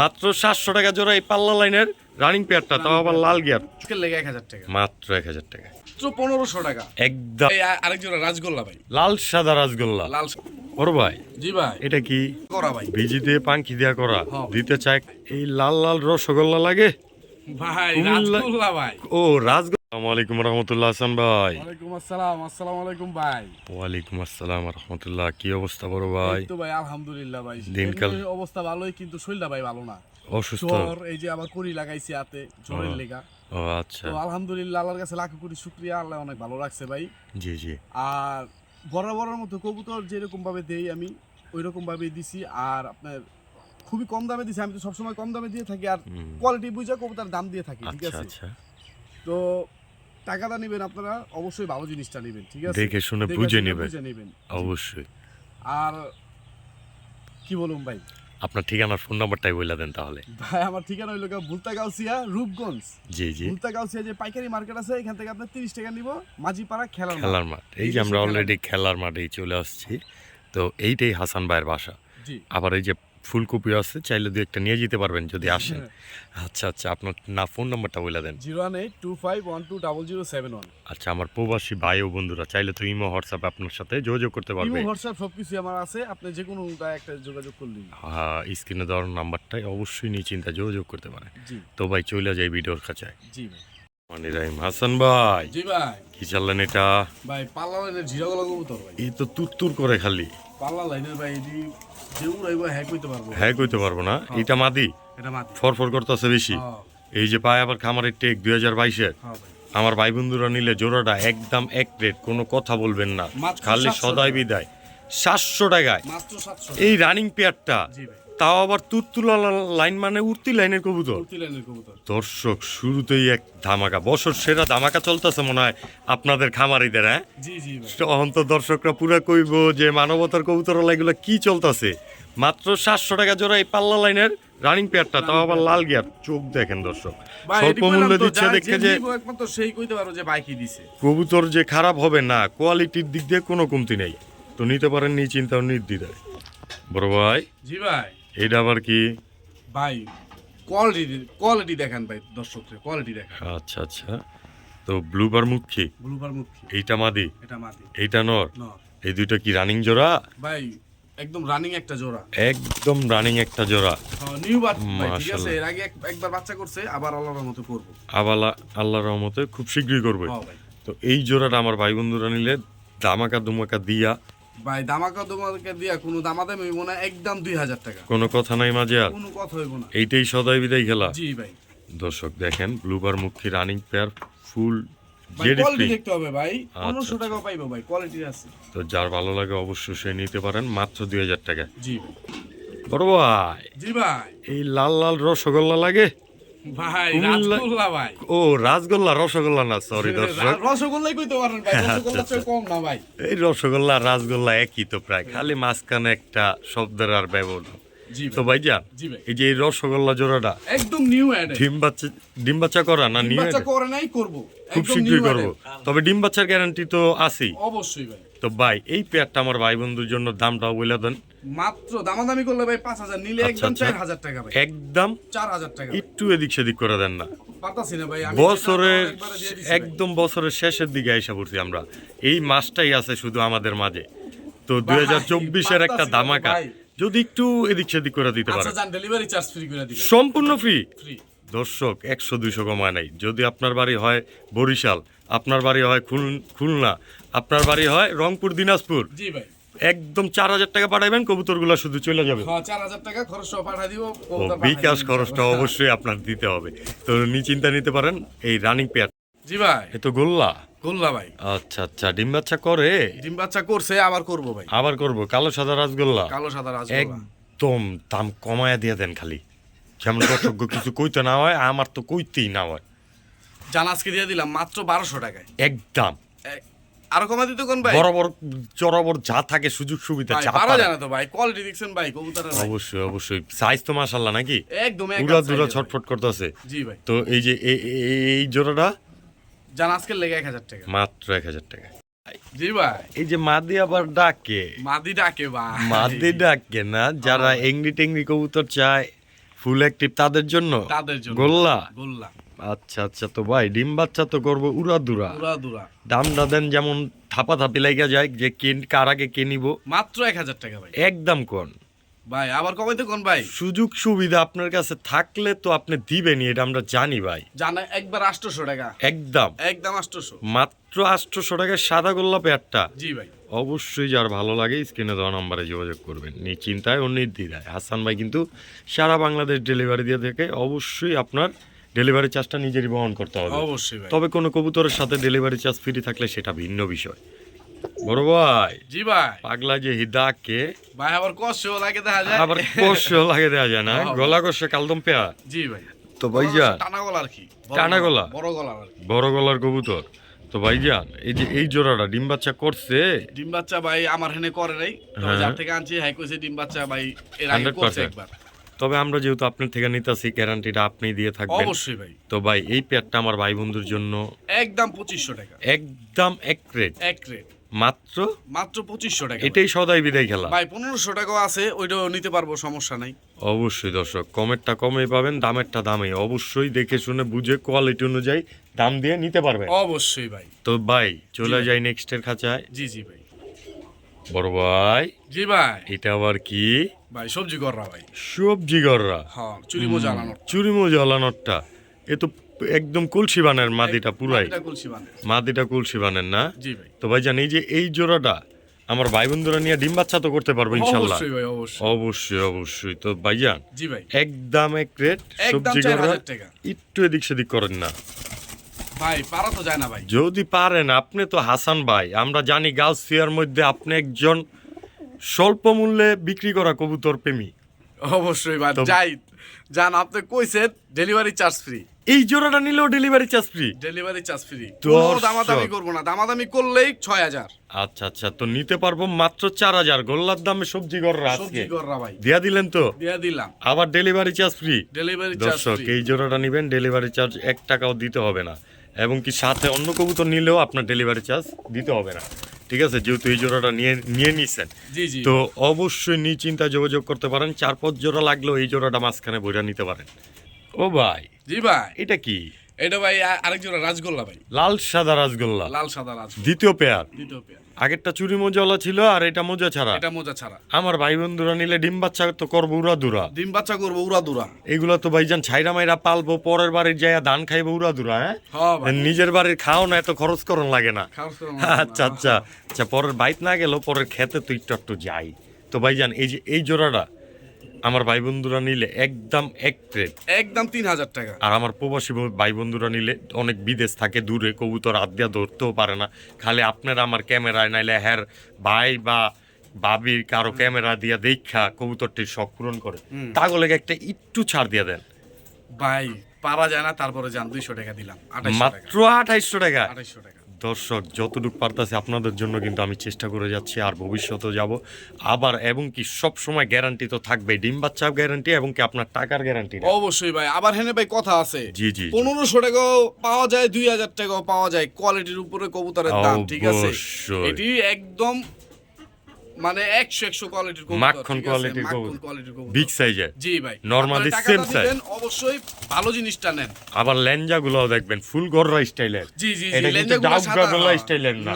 মাত্র সাতশো টাকা জোড়া এই পাল্লা লাইনের রানিং পেয়ারটা তাও আবার লাল গিয়ার লেগে এক হাজার টাকা। মাত্র এক হাজার টাকা। মাত্র পনেরোশো টাকা। একদম। আরেক জোড়া রাজগোল্লা ভাই। লাল সাদা রাসগোল্লা লাল ওর ভাই জি ভাই। এটা কি? করা ভাই। ভিজি দিয়ে পাঙ্কি দেওয়া করা। হ্যাঁ। দিতে চায় এই লাল লাল রসগোল্লা লাগে? ভাই রাজগোল্লা ভাই। ও রাজগোল্লা রহমতুল্লাহ হাসান ভাই। ওয়ালাইকুম আসসালাম আসসালামু আলাইকুম ভাই। ওয়ালাইকুম আসসালাম রহমতুল্লাহ কি অবস্থা বড় ভাই? তো ভাই আলহামদুলিল্লাহ ভাই। দিনকাল- অবস্থা ভালোই কিন্তু শরীরটা ভাই ভালো না। অসুস্থ? জ্বর এই যে আবার করি লাগাইছি হাতে জ্বরের লেগা। ও আচ্ছা। তো আলহামদুলিল্লাহ আল্লাহর কাছে লাখো কোটি শুক্রিয়া আল্লাহ অনেক ভালো রাখছে ভাই। জি জি। আর বরাবরের মতো কবুতর যেরকম ভাবে দেই আমি ওই রকম ভাবে দিছি। আর আপনার খুবই কম দামে দিছি আমি তো সবসময় কম দামে দিয়ে থাকি। আর কোয়ালিটি বুঝে কবুতর দাম দিয়ে থাকি ঠিক আচ্ছা আছে? আচ্ছা। তো টাকাটা নেবেন আপনারা অবশ্যই ভালো জিনিসটা নেবেন ঠিক আছে? দেখে শুনে বুঝে নেবেন। বুঝে নেবেন। অবশ্যই। আর কি বলুন ভাই? আপনার ঠিকানার ফোন নাম্বারটাই বলে দেন তাহলে। ভাই আমার ঠিকানা হইল ভুলতা গাউসিয়া রূপগঞ্জ। জি জি। ভুলতা গাউসিয়া যে পাইকারি মার্কেট আছে এখান থেকে আপনার তিরিশ টাকা নিব মাঝিপাড়া খেলার খেলার মাঠ। এই যে আমরা অলরেডি খেলার মাঠেই চলে আসছি। তো এইটাই হাসান ভাইয়ের বাসা। জি। আবার এই যে ফুলকপি আছে চাইলে দু একটা নিয়ে যেতে পারবেন যদি আসেন। আচ্ছা আচ্ছা আপনার না ফোন নাম্বারটা বলে দেন। Zero one eight two five one two double zero seven one. আচ্ছা আমার প্রবাসী ভাই ও বন্ধুরা চাইলে তো ইমো হোয়াটসঅ্যাপ আপনার সাথে যোগাযোগ করতে পারবে। ইমো হোয়াটসঅ্যাপ সবকিছু আমার আছে আপনি যে কোনো একটা যোগাযোগ করলেন হ্যাঁ স্ক্রিনে দেওয়ার নাম্বারটাই অবশ্যই নিশ্চিন্তা যোগাযোগ করতে পারেন। জি। তো ভাই চলে যাই ভিডিওর কাছে জি ভাই। মানে রাহিম। হাসান ভাই জি ভাই। কি চাললেন এটা? ভাই পাল্লা লাইনের জিরাগলা কবুতর ভাই। এই তো তুত্তুর করে খালি। পাল্লা লাইনের ভাই এটি যে উড়াইব হ্যাক হইতে পারব। হ্যাঁ কইতে পারব না? এটা মাদি? এটা মাটি ফরফর করতেছে বেশি। হ্যাঁ। এই যে পায় আবার খামারের টেক দুই হাজার বাইশের। হ্যাঁ আমার ভাই বন্ধুরা নিলে জোড়াটা একদম এক রেট কোনো কথা বলবেন না। খালি সদাই বিদায়। সাতশো টাকায়। এই রানিং পেয়ারটা তাও আবার তুত্তুলা লাইন মানে উঠতি লাইনের কবুতর। উড়তি লাইনের কবুতর। দর্শক শুরুতেই এক ধামাকা বছর সেরা ধামাকা চলতেছে মনে হয় আপনাদের খামারিদের হ্যাঁ? জি জি ভাই। দর্শকরা পুরা কইব যে মানবতার কবুতর এগুলো কি চলতেছে। মাত্র সাতশো টাকা জোড়া এই পাল্লা লাইনের রানিং পেয়ারটা তাও আবার লাল গিয়ার চোখ দেখেন দর্শক স্বল্প মূল্যে দিচ্ছে যা- দেখে যে সেই কইতে পারো যে বাইকই দিছে। কবুতর যে খারাপ হবে না কোয়ালিটির দিক দিয়ে কোনো কমতি নেই। তো নিতে পারেন নি চিন্তা নির্দ্বিধায়। বড় ভাই। জি ভাই। এইটা আবার কি? ভাই কোয়ালিটি কোয়ালিটি দেখেন ভাই দর্শকদের কোয়ালিটি দেখেন। আচ্ছা আচ্ছা। তো ব্লুবার মুখী ব্লুবার মুখী এইটা মাদি? এটা মাটি এইটা নর? এই দুইটা কি রানিং জোড়া? ভাই একদম রানিং একটা জোড়া। একদম রানিং একটা জোড়া। নিউ বাট ভাই ঠিক আছে এর আগে এক- একবার বাচ্চা করছে আবার আল্লাহর মতো করব। আবার আল্লাহ রহমতে খুব শীঘ্রই করবে। হ্যাঁ তো এই জোড়াটা আমার ভাই বন্ধুরা নিলে দামাকা দুমাকা দিয়া ভাই দামাকা তোমাকে দিয়া কোনো দামাদামি হইব না একদম দুই হাজার টাকা। কোনো কথা নাই মাঝে আর। কোনো কথা হইব না। এইটাই সদাই বিদায় খেলা। জি ভাই। দর্শক দেখেন ব্লুবার মুখী রানিং পেয়ার ফুল তো যার ভালো লাগে অবশ্যই সে নিতে পারেন মাত্র দুই হাজার টাকা জি ভাই। বড় ভাই জি ভাই। এই লাল লাল রসগোল্লা লাগে? ভাই ও রাজগোল্লা রসগোল্লা না সরি দর্শক। রসগোল্লাই কইতে পারেন ভাই রসগোল্লা আচ্ছা, কম না ভাই। এই রসগোল্লা একই তো প্রায় খালি মাঝখানে একটা শব্দের আর তো ভাইজান এই যে এই রসগোল্লা জোড়াটা একদম নিউ অ্যাড ডিম বাচ্চা ডিম বাচ্চা করা না নিয়ে বাচ্চা করে নাই করব। খুব শীঘ্রই করব। তবে ডিম বাচ্চার গ্যারান্টি তো আছেই। অবশ্যই ভাই। তো ভাই এই পেয়ারটা আমার ভাই বন্ধুর জন্য দামটাও বলে দেন। মাত্র দামাদামি করলে ভাই পাঁচ হাজার নিলে আচ্ছা, একদম আচ্ছা। চার হাজার টাকা ভাই। একদম? চার হাজার টাকা একটু এদিক সেদিক করে দেন না। বছরের। একদম বছরের শেষের দিকে আইসা পড়ছি আমরা। এই মাসটাই আছে শুধু আমাদের মাঝে। তো দুই হাজার চব্বিশের একটা ধামাকা। যদি একটু এদিক সেদিক করে দিতে আচ্ছা পারে ডেলিভারি চার্জ ফ্রি করে দিবেন। সম্পূর্ণ ফ্রি দর্শক একশো দুইশো কমায় নাই। যদি আপনার বাড়ি হয় বরিশাল আপনার বাড়ি হয় খুল- খুলনা আপনার বাড়ি হয় রংপুর দিনাজপুর। জি ভাই। একদম চার হাজার টাকা পাঠাবেন কবুতরগুলো শুধু চলে যাবে। হ্যাঁ চার হাজার টাকা খরচ পাঠাই দিব ও কবুতর পাঠাই বিকাশ খরচটা অবশ্যই আপনার দিতে হবে। তো নিশ্চিন্তা নিতে পারেন এই রানিং পেয়ার জি ভাই। এ তো গোল্লা? গোল্লা ভাই। আচ্ছা আচ্ছা ডিম বাচ্চা করে? ডিম বাচ্চা করছে আবার করব ভাই। আবার করব? কালো সাদা রাসগোল্লা কালো সাদা রাজগোল্লা। একদম দাম কমায়া দিয়ে দেন খালি। যেমন দর্শক কিছু কইতে না হয় আমার তো কইতেই না হয়। জান আজকে দিয়ে দিলাম মাত্র বারোশো টাকায়। একদম। আরও কমা দিতে কোন ভাই? বরাবর চরাবর যা থাকে সুযোগ সুবিধা যা পারা। তো ভাই কোয়ালিটি দেখছেন ভাই কবুতরের অবশ্যই অবশ্যই। সাইজ তো মাশাল্লাহ নাকি? একদম এক পুরা হাত দুরা ছটফট করতেছে। জি ভাই। তো এই যে এই জোড়াটা? জান আজকে লেগে এক হাজার টাকা। মাত্র এক হাজার টাকা। জি ভাই। এই যে মাদি আবার ডাকে। মাদি ডাকে ভাই। মাদি ডাকে না যারা এংরি টেংরি কবুতর চায় ফুল অ্যাক্টিভ তাদের জন্য? তাদের জন্য। গোল্লা? গোল্লা। আচ্ছা আচ্ছা তো ভাই ডিম বাচ্চা তো করব উড়াদুরা। দুরা দুরা দামটা দেন যেমন থাপা থাপি লাগা যায় যে কে কার আগে কে নিব। মাত্র এক হাজার টাকা ভাই। একদম কোন। ভাই আবার কমাইতে কোন ভাই? সুযোগ সুবিধা আপনার কাছে থাকলে তো আপনি দিবেনই এটা আমরা জানি ভাই। জানা একবার আটশোশো টাকা। একদম। একদম আটশোশো মাত্র আটশোশো টাকায় সাদা গোল্লা পেয়ারটা। জি ভাই। অবশ্যই যার ভালো লাগে স্ক্রিনে দেওয়া নাম্বারে যোগাযোগ করবেন। নিশ্চিন্তায় ও নির্দ্বিধায়। হাসান ভাই কিন্তু সারা বাংলাদেশ ডেলিভারি দিয়ে থাকে। অবশ্যই আপনার ডেলিভারি চার্জটা নিজেরই বহন করতে হবে। অবশ্যই ভাই। তবে কোনো কবুতরের সাথে ডেলিভারি চার্জ ফ্রি থাকলে সেটা ভিন্ন বিষয়। বড় ভাই। জি ভাই। পাগলা যে হিদাকে। ভাই আবার কষ্ট লাগে দেখা যায়। আবার কষ্ট লাগে দেওয়া যায় না। গলা কষে কালদম পেয়া। জি ভাই। তো ভাইজান। টানা গলা আর কি টানা গলা? বড় গলা আর কি? বড় গলার কবুতর। তো ভাইজান এই যে এই জোড়াটা ডিম বাচ্চা করছে। ডিম বাচ্চা ভাই আমার হেনে করে নাই। তবে হ্যাঁ। যার থেকে আনছি হ্যাঁ কইছে ডিম বাচ্চা ভাই এর আগে করছে একবার। তবে আমরা যেহেতু আপনার থেকে নিতেছি গ্যারান্টিটা আপনি দিয়ে থাকবেন। অবশ্যই ভাই। তো ভাই এই পেয়ারটা আমার ভাই বন্ধুর জন্য একদম পঁচিশশো টাকা। একদম এক রেট। এক রেট। মাত্র? মাত্র পঁচিশশো টাকা এটাই সদাই বিদায় খেলা। ভাই পনেরোশো টাকাও আছে ওইটাও নিতে পারব সমস্যা নাই। অবশ্যই দর্শক কমেরটা কমে পাবেন দামেরটা দামে অবশ্যই দেখে শুনে বুঝে কোয়ালিটি অনুযায়ী দাম দিয়ে নিতে পারবেন। অবশ্যই ভাই। তো ভাই চলে। যাই নেক্সটের খাঁচায়। জি জি ভাই। বড় ভাই জি ভাই। এটা আবার কি? ভাই সবজি কররা ভাই। সবজি গররা? হ্যাঁ চুরি বোঝা আনানো চুরি মজালানোরটা এ তো একদম কলসি বানের মাদিটা পুরাই। মাদিটা কলসি বানের। না? জি ভাই। তো ভাই জানি যে এই জোড়াটা আমার ভাই বন্ধুরা নিয়ে ডিম বাচ্চা তো করতে পারব ইনশাল্লাহ। অবশ্যই অবশ্যই। তো ভাইজান জি ভাই। একদম এক রেট সবজি গররা একটু এদিক সেদিক করেন না। ভাই পারা তো যায় না ভাই। যদি পারেন আপনি তো হাসান ভাই। আমরা জানি গাউসিয়ার মধ্যে আপনি একজন স্বল্প মূল্যে বিক্রি করা কবুতর প্রেমী। অবশ্যই ভাই যাই জান আপনি কইছেন ডেলিভারি চার্জ ফ্রি এই জোড়াটা নিলেও delivery charge free delivery charge free দর্শক। দামাদামি করব না। দামাদামি করলেই ছয় হাজার। আচ্ছা আচ্ছা তো নিতে পারব মাত্র চার হাজার। গোল্লার দামে সবজি গররা আজকে। সবজি কররা ভাই। দিয়া দিলেন তো? দিয়ে দিলাম। আবার delivery charge free delivery charge দর্শক এই জোড়াটা নিবেন ডেলিভারি চার্জ এক টাকাও দিতে হবে না। এবং কি সাথে অন্য কবুতর নিলেও আপনার ডেলিভারি চার্জ দিতে হবে না। ঠিক আছে? যেহেতু এই জোড়াটা নিয়ে নিয়ে নিছেন। জি জি। তো অবশ্যই নিশ্চিন্তা যোগাযোগ করতে পারেন। চার পাঁচ জোড়া লাগলেও এই জোড়াটা মাঝখানে বইটা নিতে পারেন। ও ভাই জি ভাই। এটা কি? এটা ভাই আ- আরেক জোড়া রাজগোল্লা ভাই। লাল সাদা রাসগোল্লা লাল সাদা রাজগোল্লা। দ্বিতীয় পেয়ার। দ্বিতীয় পেয়ার। আগেরটা চুরি মোজাওয়ালা ছিল আর এটা মোজা ছাড়া। এটা মোজা ছাড়া। আমার ভাই বন্ধুরা নিলে ডিম বাচ্চা তো করব উড়া দুরা ডিম বাচ্চা করব উড়া দুরা এগুলো তো ভাইজান ছাইরা মাইরা পালবো পরের বাড়ির যাইয়া ধান খাইবো উড়া দুরা হ্যাঁ হ্যাঁ নিজের বাড়ির খাও না এত খরচ করন লাগে না। আচ্ছা আচ্ছা। আচ্ছা পরের বাইত না গেলেও পরের খেতে তো একটু একটু যাই। তো ভাইজান এই যে এই জোড়াটা আমার ভাই বন্ধুরা নিলে একদম এক প্লেট। একদম তিন হাজার টাকা। আর আমার প্রবাসী ভাই বন্ধুরা নিলে অনেক বিদেশ থাকে দূরে কবুতর হাত দিয়া ধরতেও পারে না। খালি আপনারা আমার ক্যামেরায় নাইলে হ্যার ভাই বা বাবির কারও ক্যামেরা দিয়া দেখা কবুতরটির শখ পূরণ করে। তাগলে একটা একটু ছাড় দিয়ে দেন। ভাই পারা যায় না তারপরে যান। দুইশো টাকা দিলাম। আঠাইশো মাত্র আঠাইশশো টাকা। আঠাইশো টাকা। দর্শক যতটুকু পারতাছে আপনাদের জন্য কিন্তু আমি চেষ্টা করে যাচ্ছি আর ভবিষ্যতেও যাব। আবার এবং কি সব সময় গ্যারান্টি তো থাকবে ডিম বাচ্চা গ্যারান্টি এবং কি আপনার টাকার গ্যারান্টি অবশ্যই ভাই আবার হেনে ভাই কথা আছে। জি জি। পনেরোশো টাকাও পাওয়া যায় দুই হাজার টাকাও পাওয়া যায়। কোয়ালিটির উপরে কবুতরের দাম ঠিক আছে। এটি একদম মানে একশো একশো কোয়ালিটির কবুতর মাখন কোয়ালিটির কবুতর। কোয়ালিটির কবুতর। বিগ সাইজের জি ভাই। টাকাটা size। দিবেন, অবশ্যই ভালো জিনিসটা নেন। আবার ল্যাঞ্জা গুলোও দেখবেন ফুল গররা স্টাইলের। জি জি জি লেনদেনগুলো ডাউক সাদা। স্টাইলের না।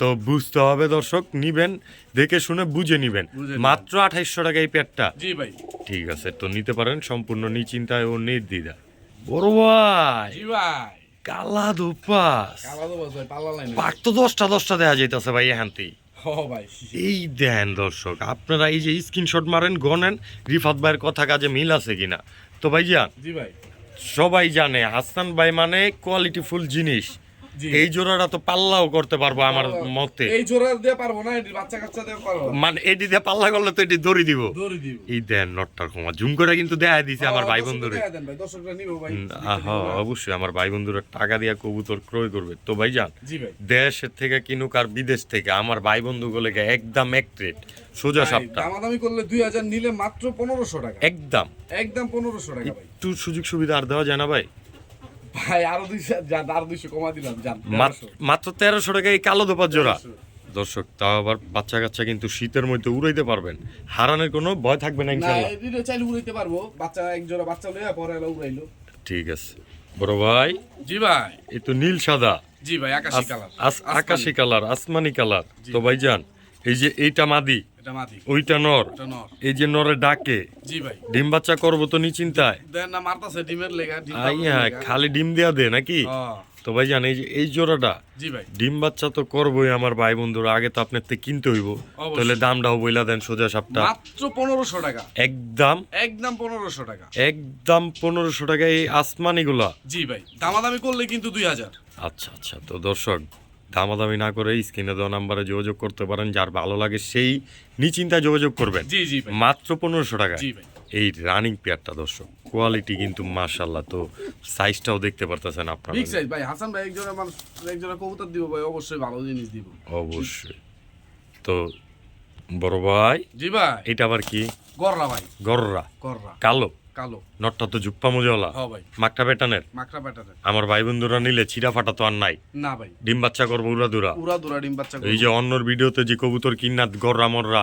তো বুঝতে হবে দর্শক নিবেন দেখে শুনে বুঝে নিবেন। মাত্র আঠাইশশো টাকা এই পেটটা জি ভাই। ঠিক আছে তো নিতে পারেন সম্পূর্ণ নিচিন্তায় ও নির্দ্বিধা বড় ভাই জি ভাই। কালা দুপাস কালা তো ভাই পাল্লা লাইন। পাক তো দশটা দশটা দেওয়া যাইতেছে ভাই হ ভাই এই দেন দর্শক আপনারা এই যে স্ক্রিনশট মারেন গনেন রিফাত ভাইয়ের কথা কাজে মিল আছে কিনা? তো ভাই যান জি ভাই। সবাই জানে হাসান ভাই মানে কোয়ালিটি ফুল জিনিস। এই জোড়াটা তো পাল্লাও করতে পারব আমার মতে। এই জোড়া দিয়ে পারব না এটি বাচ্চা কাচ্চা দিয়ে পারব মানে এটি দিয়ে পাল্লা করলে তো এটি দড়ি দিব। দৌড়ি দিব। এই দেন নটটার ক্ষমা। জুম করে কিন্তু দেখাই দিছে আমার ভাই বন্ধুরে দেন ভাই দর্শকরা নিব ভাই। হ্যাঁ অবশ্যই আমার ভাই বন্ধুরা টাকা দিয়া কবুতর ক্রয় করবে। তো ভাই যান জি ভাই। দেশের থেকে কিনুক আর বিদেশ থেকে আমার ভাই বন্ধু গুলোকে একদম এক রেট সোজা সাপটা। দামাদামি করলে দুই হাজার নিলে মাত্র পনেরোশো টাকা। একদম। একদম পনেরোশো টাকা ভাই। একটু সুযোগ সুবিধা আর দেওয়া যায় না ভাই? ভাই আরও দুইশো যান আরও দুইশো কমা দিলাম যান মাত্র তেরোশো টাকা এই কালো দোপার জোড়া। দর্শক তাও আবার বাচ্চা কাচ্চা কিন্তু শীতের মধ্যে উড়াইতে পারবেন। হারানোর কোনো ভয় থাকবে না না ইনশাল্লাহ চাইলে উড়াইতে পারব। বাচ্চা এক জোড়া বাচ্চা লইয়া পরে এলা উড়াইলো। ঠিক আছে। বড় ভাই জি ভাই। এই তো নীল সাদা। জি ভাই আকাশি কালার। আস- আকাশি কালার আসমানি কালার। তো ভাইজান এই যে এইটা মাদি এটা মাদি ওইটা নর। এটা নর। এই যে নরে ডাকে। জি ভাই। ডিম বাচ্চা করব তো নিচিন্তায় দেন না মারতাছে ডিমের লেগা ডিম আইয়া খালি ডিম দেয়া দে নাকি? তো ভাইজান এই যে এই জোড়াটা জি ভাই। ডিম বাচ্চা তো করবোই আমার ভাই বন্ধুরা আগে তো আপনার থেকে কিনতে হইব। তাহলে দামটাও বইলা দেন সোজা সাপটা। মাত্র পনেরোশো টাকা। একদম। একদম পনেরোশো টাকা। একদম পনেরোশো টাকা এই আসমানিগুলা। জি ভাই। দামাদামি করলে কিন্তু দুই হাজার। আচ্ছা আচ্ছা তো দর্শক দামাদামি না করে স্ক্রিনে দেওয়া নাম্বারে যোগাযোগ করতে পারেন যার ভালো লাগে সেই নিচিন্তায় যোগাযোগ করবেন। জি জি মাত্র পনেরোশো টাকা এই রানিং পেয়ারটা দর্শক কোয়ালিটি কিন্তু মাশাল্লাহ তো সাইজটাও দেখতে পারতেছেন আপনারা। বিগ সাইজ ভাই হাসান ভাই একজনের মানুষ একজনের কবুতর দিব ভাই অবশ্যই ভালো জিনিস দিব। অবশ্যই। তো বড় ভাই জি ভাই। এটা আবার কি? গররা ভাই। গররা। গররা। কালো। কালো। নটটা তো জুপ্পা মজলা হ ভাই। মাকড়া প্যাটার্নের আমার ভাই বন্ধুরা নিলে ছিড়া ফাটা তো আর নাই। না ভাই। ডিম বাচ্চা করব উড়া দুরা। উড়া দুরা ডিম বাচ্চা এই যে অন্যর ভিডিওতে যে কবুতর কিন্না গররা মররা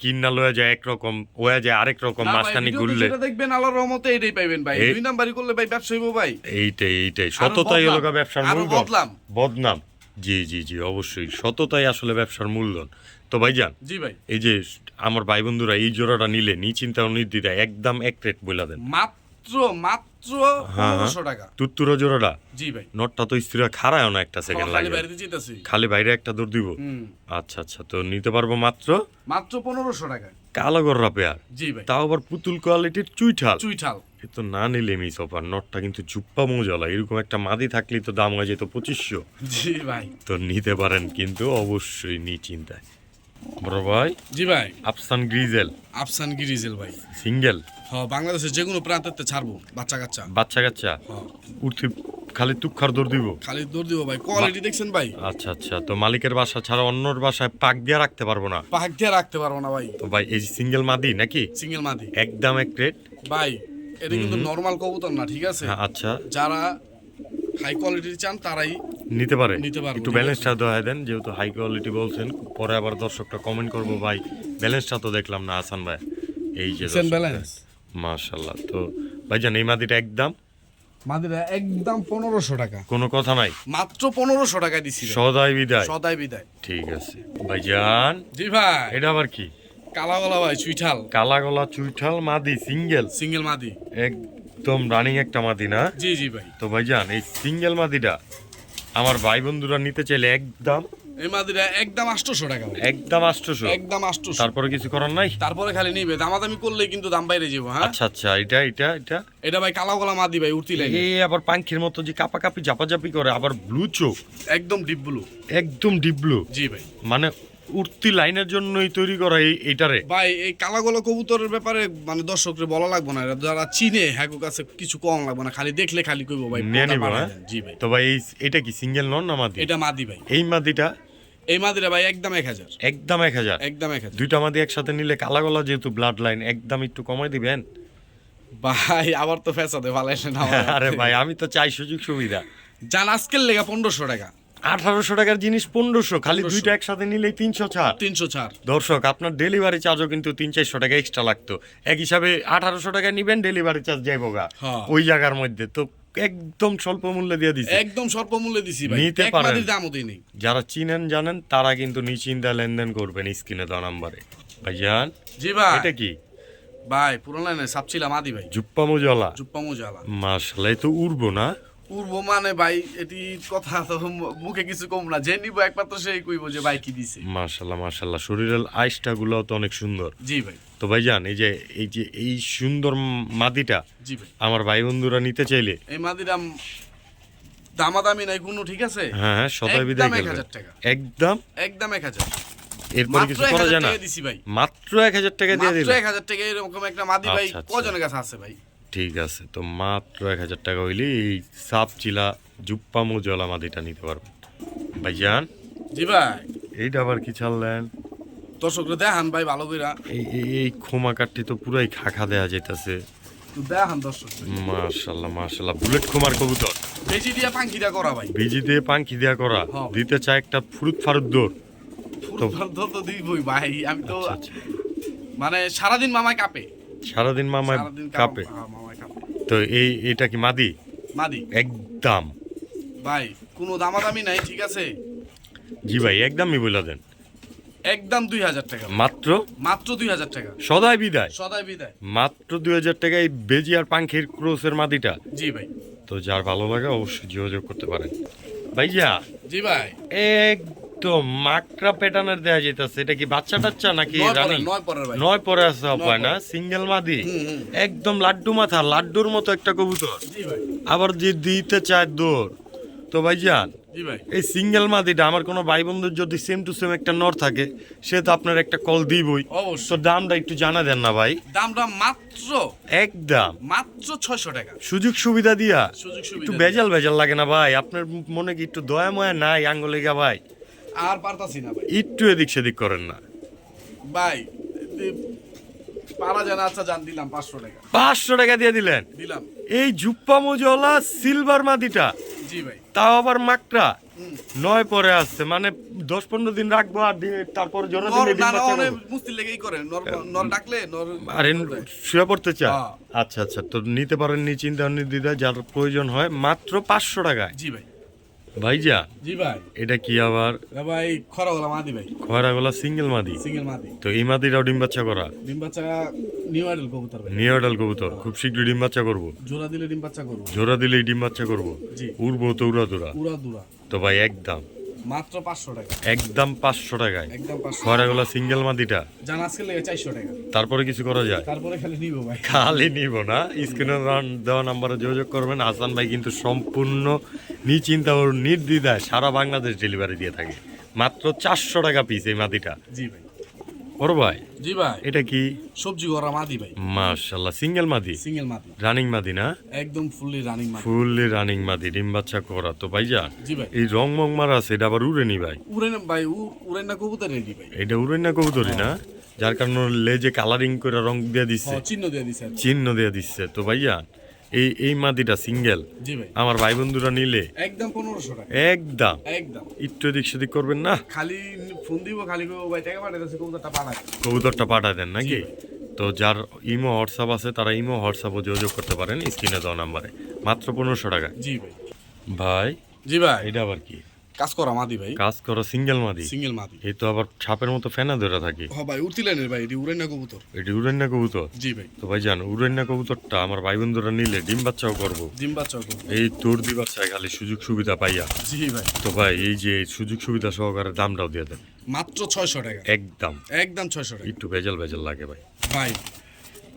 কিন্না লয়ে যায় একরকম ওয়া যায় আরেক রকম মাঝখানে ঘুরলে। দেখবেন আল্লাহর রহমতে এটাই পাইবেন ভাই। দুই নাম্বারই করলে ভাই ব্যবসা হইবো ভাই। এইটাই এইটাই। সততাই হলো ব্যবসার মূলধন। বদনাম। জি জি জি অবশ্যই। সততাই আসলে ব্যবসার মূলধন। তো ভাইজান জি ভাই। এই যে আমার ভাই বন্ধুরা এই জোড়াটা নিলে নি চিন্তা ও নির্দ্বিধায় একদম এক রেট বলে দেন। মাত্র মাত্র হ্যাঁ। পনেরোশো টাকা। তুত্তুরা জোড়াটা? জি ভাই। নটটা তো স্ত্রীরা খারায়ও না একটা সেকেন্ড লাগে। খালি বাইরে একটা দৌড় দিব? আচ্ছা আচ্ছা তো নিতে পারব মাত্র? মাত্র পনেরোশো টাকা কালো গররা পেয়ার। জি ভাই। তাও আবার পুতুল কোয়ালিটির চুইঠাল। চুইঠাল। তো না নিলে মিস অফার নটটা কিন্তু জুপ্পা মৌজলা এরকম একটা মাদি থাকলেই তো দাম হয়ে যেত পঁচিশশো। জি ভাই। তো নিতে পারেন কিন্তু অবশ্যই নি চিন্তায় বড় ভাই? জি ভাই। আফসান গ্রিজেল। আফসান গিরিজেল ভাই। সিঙ্গেল? হ বাংলাদেশের যে কোনো প্রান্তেতে ছাড়বো বাচ্চা কাচ্চা। বাচ্চা কাচ্চা? হ উঠতে খালি তুক্ষার দৌড় দিব? খালি দৌড় দিব ভাই কোয়ালিটি দেখছেন ভাই? আচ্ছা আচ্ছা তো মালিকের বাসা ছাড়া অন্যর বাসায় পাক দিয়ে রাখতে পারব না? পাক দিয়ে রাখতে পারব না ভাই। তো ভাই এই সিঙ্গেল মাদি নাকি? সিঙ্গেল মাদি। একদম এক রেট ভাই এটা কিন্তু নর্মাল কবুতর না ঠিক আছে? হ্যাঁ, আচ্ছা। যারা হাই কোয়ালিটির চান তারাই নিতে পারে। নিতে পারব, একটু ব্যালেন্সটা দেওয়া দেন যেহেতু হাই কোয়ালিটি বলছেন পরে আবার দর্শকটা কমেন্ট করব ভাই। ব্যালেন্সটা তো দেখলাম না হাসান ভাই। এই যে balance? মাশাল্লাহ তো ভাইজান এই মাদিটা একদম? মাদিরা একদম পনেরোশো টাকা। কোনো কথা নাই? মাত্র পনেরোশো টাকা দিছি। সদাই বিদায়। সদাই বিদায়। ঠিক আছে। ভাইজান? জি ভাই। এটা আবার কি? কালা গলা ভাই চুইঠাল। কালা গলা চুইঠাল মাদি সিঙ্গেল। সিঙ্গেল মাদি। একদম রানিং একটা মাদি না? জি জি ভাই। তো ভাইজান এই সিঙ্গেল মাদিটা আমার ভাই বন্ধুরা নিতে চাইলে একদম এই মাদিরা একদম আটশোশো টাকা ভাই। একদম আষ্টশো একদম আটশোশো। তারপরে কিছু করার নাই? তারপরে খালি নিবে। দামাদামি করলে কিন্তু দাম বাইরে যাব হ্যাঁ? আচ্ছা আচ্ছা এটা এটা এটা। এটা ভাই কালা গলা মাদি ভাই উঠতি লাগে। এই আবার পাঙ্খির মতো যে কাপাকাপি জাপাজাপি করে আবার ব্লু চোখ। একদম ডিপ ব্লু একদম ডিপ ব্লু জি ভাই। মানে উঠতি লাইনের জন্যই তৈরি করা এই এইটারে। ভাই এই কালা গলা কবুতরের ব্যাপারে মানে দর্শকরে বলা লাগবে না। যারা চিনে হ্যাগো কাছে কিছু কম লাগবে না। খালি দেখলে খালি কইবো ভাই নিয়ে নিবো, হ্যাঁ? জি ভাই। তো ভাই এই এটা কি সিঙ্গেল নন না মাদি? এটা মাদি ভাই। এই মাদিটা? এই মাদিরা ভাই একদম এক হাজার। একদম এক হাজার? একদম এক হাজার। দুইটা মাদি একসাথে নিলে কালা গলা যেহেতু ব্লাড লাইন একদম একটু কমাই দিবেন? ভাই আবার তো আসে না আরে ভাই আমি তো চাই সুযোগ সুবিধা। জান আজকের লেগা পনেরোশো টাকা। আঠারোশো টাকার জিনিস পনেরোশো খালি দুইটা একসাথে নিলেই তিনশো ছাড়। তিনশো ছাড়। দর্শক আপনার ডেলিভারি চার্জও কিন্তু তিন চারশো টাকা এক্সট্রা লাগতো। এক হিসাবে আঠারোশো টাকা নিবেন ডেলিভারি চার্জ যাইব গা। হ্যাঁ। ওই জায়গার মধ্যে তো একদম স্বল্প মূল্যে দিয়ে দিছে। একদম স্বল্প মূল্যে দিছি ভাই। নিতে পারেন। দামও দিই যারা চিনেন জানেন তারা কিন্তু নিশ্চিন্তা লেনদেন করবেন স্ক্রিনে দেওয়া নাম্বারে। ভাইজান জি ভাই। এটা কি? ভাই পুরো লাইনে সাপছিলাম আদি ভাই। জুপ্পা মুজলা। জুপ্পা মোজালা। এ তো উড়বো না। পূর্ব মানে ভাই এটি কথা তো মুখে কিছু কম না। যে নিব একমাত্র সেই কইব যে ভাই কি দিছে। মাশাল্লাহ মাশাল্লাহ। শরীরের আইসটা গুলো তো অনেক সুন্দর। জি ভাই। তো ভাইজান এই যে এই যে এই সুন্দর মাদিটা জি ভাই। আমার ভাই বন্ধুরা নিতে চাইলে? এই মাদিরাম দামাদামি নাই কোনো ঠিক আছে? হ্যাঁ হ্যাঁ সদাই বিদায় একদম এক গেলে হাজার টাকা। একদম? একদম এক হাজার। এরপরে কিছু করা যায় না? দিছি ভাই। মাত্র এক হাজার টাকা দিয়ে মাত্র দিলে এক হাজার টাকা এরকম একটা মাদি ভাই আচ্ছা, আচ্ছা। কজনের কাছে আছে ভাই? ঠিক আছে তো মাত্র এক হাজার টাকা হইলে এই সাপ চিলা জুপ্পা মুজলা মাদিটা নিতে পারবেন ভাইজান? জি ভাই। এইটা আবার কি ছাড়লেন? দর্শকরা দেখান ভাই ভালো কইরা। এই এই- খোমা কাঠটি তো পুরাই খাখা দেয়া যাইতাছে। দেখান দর্শক। মাশাল্লাহ মাশাল্লাহ বুলেট খোমার কবুতর। বেশি দিয়া পাঙ্কিটা করা ভাই। বিজি দিয়ে পাঙ্খি দেয়া করা। দিতে চায় একটা ফুরুত ফারুত দৌড়। পুরস্কার তো তো দিবই ভাই আমি তো আচ্ছা, আচ্ছা। মানে সারাদিন মামায় কাঁপে। সারাদিন মামায় সারাদিন কাপে। হ্যাঁ, মামায় কাঁপে। তো এই এটা কি মাদি? মাদি। একদম। ভাই কোনো দামাদামি নাই ঠিক আছে? জি ভাই একদমই বলে দেন। একদম দুই হাজার টাকা। মাত্র? মাত্র দুই হাজার টাকা। সদাই বিদায়। সদাই বিদায়। মাত্র দুই হাজার টাকায় বেজি আর পাঙ্খির ক্রোসের মাদিটা। জি ভাই। তো যার ভালো লাগে অবশ্যই যোগাযোগ করতে পারেন। ভাইয়া জি ভাই। একদম মাকড়া প্যাটার্নের দেয়া যেতেছে এটা কি বাচ্চা টাচ্চা নাকি রানী? নয় পরে আছে অপায় না? সিঙ্গেল মাদি। একদম লাড্ডু মাথা লাড্ডুর মতো একটা কবুতর। আবার যে দিতে চায় দৌড়। তো ভাইজান ভাই। এই সিঙ্গেল মাদিটা আমার কোনো ভাই বন্ধুর যদি সেম টু সেম একটা নর থাকে সে তো আপনার একটা কল দিবই। তো দামটা একটু জানা দেন না ভাই। দামটা মাত্র একদম। মাত্র ছয়শো টাকা। সুযোগ সুবিধা দিয়া। একটু বেজাল বেজাল লাগে না ভাই। আপনার মনে কি একটু দয়া ময়া নাই আঙ্গুলিগা ভাই? আর পারতাছি না ভাই। একটু এদিক সেদিক করেন না। ভাই পারা যায় না আচ্ছা জান দিলাম পাঁচশো টাকা। পাঁচশো টাকা দিয়ে দিলেন? দিলাম। এই জুপ্পা মজলা সিলভার মাদিটা জি ভাই। তাও আবার মাকড়া? নয় পরে আসছে মানে দশ পনেরো দিন রাখব আর তারপর শুয়ে পড়তে চায়? হ্যাঁ। আচ্ছা আচ্ছা তো নিতে পারেন নি চিন্তা নির্দিদা যার প্রয়োজন হয় মাত্র পাঁচশো টাকায়। জি ভাই। ভাইজা? জি ভাই। এটা কি আবার? ভাই খরা গলা মাদি ভাই। সিঙ্গেল মাদি? সিঙ্গেল মাদি। তো এই মাদিটাও ডিম বাচ্চা করা? ডিম বাচ্চা নিউ কবুতর ভাই। কবুতর। খুব শীঘ্রই ডিম বাচ্চা করব। জোড়া দিলে ডিম বাচ্চা করব। জোড়া দিলেই ডিম বাচ্চা করব? জি। উড়বো তো উড়া দুরা উড়া দুরা তো ভাই একদম। মাত্র পাঁচশো টাকা। একদম পাঁচশো টাকায়। একদম পাঁচশো খয়রাগোলা সিঙ্গেল মাদিটা জান আজকে লাগে চারশো টাকা। তারপরে কিছু করা যায়? তারপরে খালি নিব ভাই। খালি নিব না। স্ক্রিনে দেওয়া নাম্বারে যোগাযোগ করবেন। হাসান ভাই কিন্তু সম্পূর্ণ নিচিন্তা ও নির্দ্বিধায় সারা বাংলাদেশ ডেলিভারি দিয়ে থাকে। মাত্র চারশো টাকা পিস এই মাদিটা জি ভাই। বড় ভাই? জি ভাই। এটা কি? সবজি গড়া মাদি ভাই। মাশাল্লাহ সিঙ্গেল মাদি? সিঙ্গেল মাদি। রানিং মাদি না? একদম ফুললি রানিং মাদি। ফুললি রানিং মাদি ডিম বাচ্চা করা। তো ভাইজান জি ভাই। এই রং মং মারা আছে এটা আবার উড়েনি ভাই? উড়েন ভাই উড়েন না কবুতর রেডি ভাই। এটা উড়েন না কবুতরি না? যার কারণে লেজে কালারিং করে রং দিয়ে দিচ্ছে চিহ্ন দিয়ে দিছে চিহ্ন দিয়ে দিচ্ছে তো ভাইজান এই এই মাদিটা সিঙ্গেল। আমার ভাই। বন্ধুরা নিলে। একদম পনেরোশো টাকা। একদম। একদম। একটু এদিক সেদিক করবেন না? খালি ফোন দিব খালি ভাই টাকা পাঠাইতেছে কবুতরটা পাঠাই কবুতরটা পাঠায় দেন নাকি? তো যার ইমো হোয়াটসঅ্যাপ আছে তারা ইমো হোয়াটসঅ্যাপও যোগাযোগ করতে পারেন স্ক্রিনে দেওয়া নাম্বারে। মাত্র পনেরোশো টাকা। জি ভাই। ভাই জি ভাই। এটা আবার কি? কাজ করা মাদি ভাই। কাজ করা সিঙ্গেল মাদি? সিঙ্গেল মাদি। এই তো আবার ছাপের মতো ফেনা ধরে থাকে। হ ভাই উঠতিলেনের ভাই এটি উড়েন কবুতর। এটি উড়েন্না কবুতর? জি ভাই। তো ভাই জান উড়েন্না কবুতরটা আমার ভাই বন্ধুরা নিলে ডিম বাচ্চাও করব। ডিম বাচ্চা কবুতর এই তোর দি বাচ্চায় খালি সুযোগ সুবিধা পাইয়া। জি ভাই। তো ভাই এই যে সুযোগ সুবিধা সহকারে দামটাও দিয়ে দেন। মাত্র ছয়শো টাকা। একদম। একদম ছয়শো টাকা। একটু ভেজাল ভেজাল লাগে ভাই। ভাই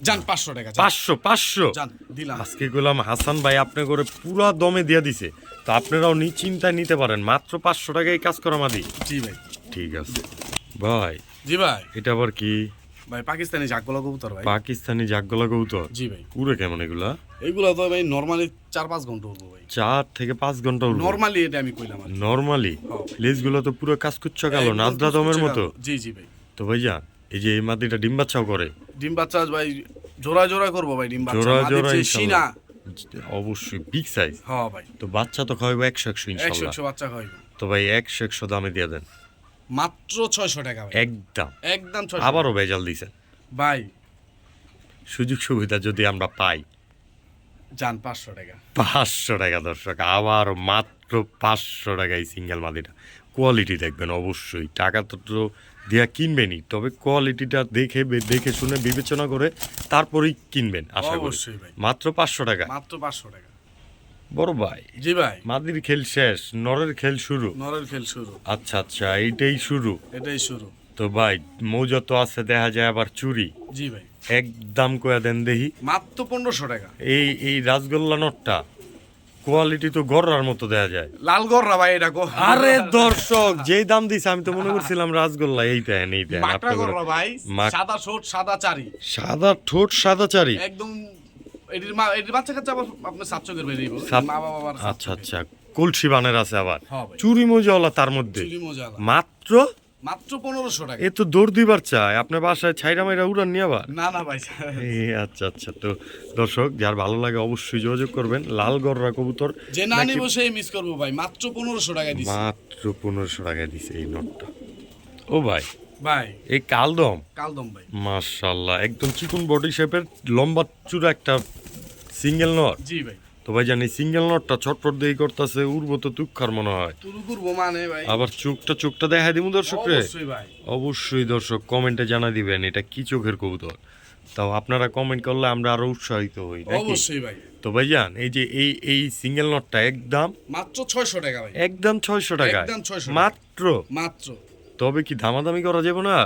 টাকা দিলাম। আজকে গোলাম হাসান ভাই আপনি করে পুরা দমে দিয়ে দিছে। তো আপনারাও নিতে পারেন মাত্র পাঁচশো টাকায় কাজ করা মাদি। জি ভাই। ঠিক আছে। ভাই জি ভাই। এটা আবার কি? ভাই পাকিস্তানি জাগগোলা কবুতর ভাই। পাকিস্তানি জাগগোলা কবুতর? জি ভাই। উড়ে কেমন এগুলা? এইগুলো তো ভাই নর্মালি চার পাঁচ ঘণ্টা উঠবো ভাই। চার থেকে পাঁচ ঘণ্টা উড়বে? নর্মালি এটা আমি কইলাম। নর্মালি হ্যাঁ। লেজগুলো তো পুরো কাজ কুচ্ছা গেল নাজরা দমের মতো? জি জি ভাই। তো ভাই যান এই যে এই মাদিটা ডিম বাচ্চাও করে। ডিম বাচ্চা ভাই জোড়া জোড়া করব ভাই ডিম বাচ্চা। জোড়া জোড়া সিনা। অবশ্যই বিগ সাইজ হ্যাঁ ভাই। তো বাচ্চা তো একশো একশো একশো ইনশাল্লাহ। একশো বাচ্চা তো ভাই একশো একশো দামে দিয়ে দেন। মাত্র ছয়শো টাকা ভাই। একদম। একদম ছয়শো আবারও ভেজাল দিছেন ভাই। সুযোগ সুবিধা যদি আমরা পাই। যান পাঁচশো টাকা। পাঁচশো টাকা দর্শক আবার মাত্র পাঁচশো টাকা এই সিঙ্গেল মাদিটা কোয়ালিটি দেখবেন অবশ্যই। টাকা তো তো দেওয়া কিনবেনই। তবে কোয়ালিটিটা দেখে দেখে শুনে বিবেচনা করে তারপরেই কিনবেন আশা করি। মাত্র পাঁচশো টাকা। মাত্র পাঁচশো টাকা। বড় ভাই। জি ভাই। মাদির খেল শেষ নরের খেল শুরু। নরের খেল শুরু। আচ্ছা আচ্ছা এইটাই শুরু। এটাই শুরু। তো ভাই মৌজা তো আছে দেখা যায় আবার চুরি। জি ভাই। একদম কয়া দেন দেহি। মাত্র পনেরোশো টাকা। এই এই রাসগোল্লা নটটা। কোয়ালিটি তো গড়ার মতো দেয়া যায়। লাল গররা ভাই এটা আরে দর্শক যেই দাম দিছে আমি তো মনে করছিলাম রাসগোল্লা এই দেন এই দেন মাকড়া গররা ভাই সাদা ঠোঁট সাদা চারি। সাদা ঠোঁট সাদা চারি। একদম এটির মা এটির বাচ্চা কাচ্চা আবার আপনার সাতচকের বেরিয়ে সাত- মা বাবা আচ্ছা আচ্ছা কলসি বানের আছে আবার। হ্যাঁ চুরি মজাওয়ালা তার মধ্যে। মাত্র মাত্র পনেরোশো টাকা। এ তো দৌড় দিবার চায় আপনার বাসায় ছাইরা মাইরা উড়ান নিয়ে আবার? না না ভাই এই আচ্ছা আচ্ছা তো দর্শক যার ভালো লাগে অবশ্যই যোগাযোগ করবেন। লাল গররা কবুতর। যে না নিব সেই মিস করব ভাই। মাত্র পনেরোশো টাকা দিচ্ছি মাত্র পনেরোশো টাকা দিছে এই নোটটা। ও ভাই ভাই। এই কালদম। কালদম ভাই। মাশাল্লাহ একদম চিকুন বডি শেপের লম্বা চূড়া একটা সিঙ্গেল নট। জি ভাই। তো ভাই জানি সিঙ্গেল নটটা ছটফট দিয়ে করতেছে উড়বো তো তুক্ষার মনে হয়। মানে ভাই। আবার চোখটা চোখটা দেখা দিমু দর্শক রে অবশ্যই ভাই। অবশ্যই দর্শক কমেন্টে জানা দিবেন এটা কি চোখের কবুতর? তাও আপনারা কমেন্ট করলে আমরা আরও উৎসাহিত হই অবশ্যই ভাই। তো ভাইজান এই যে এই এই সিঙ্গেল নটটা একদম মাত্র ছয়শো টাকা ভাই। একদম ছয়শো টাকা একদম 600 মাত্র? মাত্র। তবে কি দামাদামি করা যাবে না?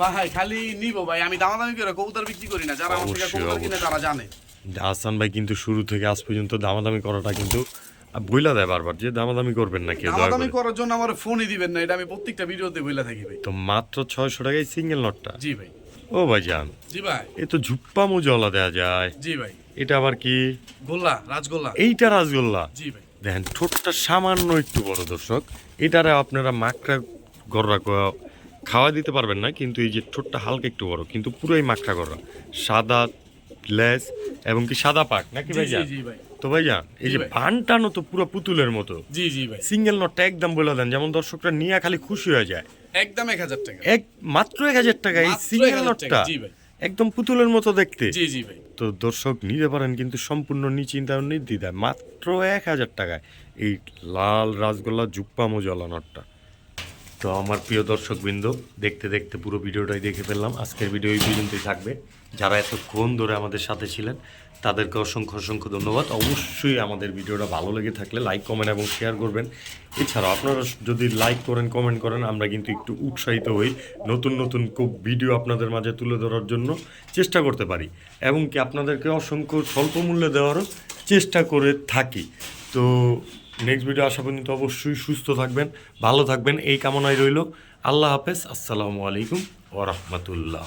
ভাই খালি নিব ভাই আমি দামাদামি করে কবুতর বিক্রি করি না। যারা আমার থেকে কবুতর কিনে তারা জানে। হাসান ভাই কিন্তু শুরু থেকে আজ পর্যন্ত দামাদামি করাটা কিন্তু বইলা দেয় বারবার যে দামাদামি করবেন না কেউ দামাদামি করার জন্য আমার ফোনই দিবেন না এটা আমি প্রত্যেকটা ভিডিওতে বইলা থাকি ভাই। তো মাত্র ছয়শো টাকায় সিঙ্গেল নটটা জি ভাই। ও ভাইজান জি ভাই। এ তো ঝুপ্পা মুজলা দেয়া যায়। জি ভাই। এটা আবার কি? গোল্লা রাজগোল্লা। এইটা রাজগোল্লা? জি ভাই। দেখেন ঠোঁটটা সামান্য একটু বড় দর্শক। এটারে আপনারা মাকড়া গররা খাওয়া দিতে পারবেন না কিন্তু এই যে ঠোঁটটা হালকা একটু বড় কিন্তু পুরোই মাকড়া গররা। সাদা লেস এবং কি সাদা পাক নাকি জি ভাই জি জি ভাই। তো ভাইজান এই যে ভাই। বানটানো তো পুরো পুতুলের মতো। জি জি ভাই। সিঙ্গেল নটটা একদম বলে দেন যেমন দর্শকরা নিয়ে খালি খুশি হয়ে যায়। একদম এক হাজার টাকা। এক মাত্র এক হাজার টাকা এই সিঙ্গেল নটটা জি ভাই। একদম পুতুলের মতো দেখতে। জি জি ভাই। তো দর্শক নিতে পারেন কিন্তু সম্পূর্ণ নিশ্চিন্তা ও নির্দ্বিধায় মাত্র এক হাজার টাকায় এই লাল রাসগোল্লা জুপ্পা মোজলা নটটা। তো আমার প্রিয় দর্শকবৃন্দ, দেখতে দেখতে পুরো ভিডিওটাই দেখে ফেললাম। আজকের ভিডিও এই পর্যন্তই থাকবে। যারা এতক্ষণ ধরে আমাদের সাথে ছিলেন, তাদেরকে অসংখ্য অসংখ্য ধন্যবাদ। অবশ্যই আমাদের ভিডিওটা ভালো লেগে থাকলে লাইক, কমেন্ট এবং শেয়ার করবেন। এছাড়াও আপনারা যদি লাইক করেন, কমেন্ট করেন, আমরা কিন্তু একটু উৎসাহিত হই নতুন নতুন খুব ভিডিও আপনাদের মাঝে তুলে ধরার জন্য চেষ্টা করতে পারি। এবং কি আপনাদেরকে অসংখ্য স্বল্প মূল্যে দেওয়ারও চেষ্টা করে থাকি। তো নেক্সট ভিডিও আসা পর্যন্ত অবশ্যই সুস্থ থাকবেন, ভালো থাকবেন। এই কামনায় রইল। আল্লাহ হাফেজ। আসসালামু আলাইকুম ওরহমতুল্লাহ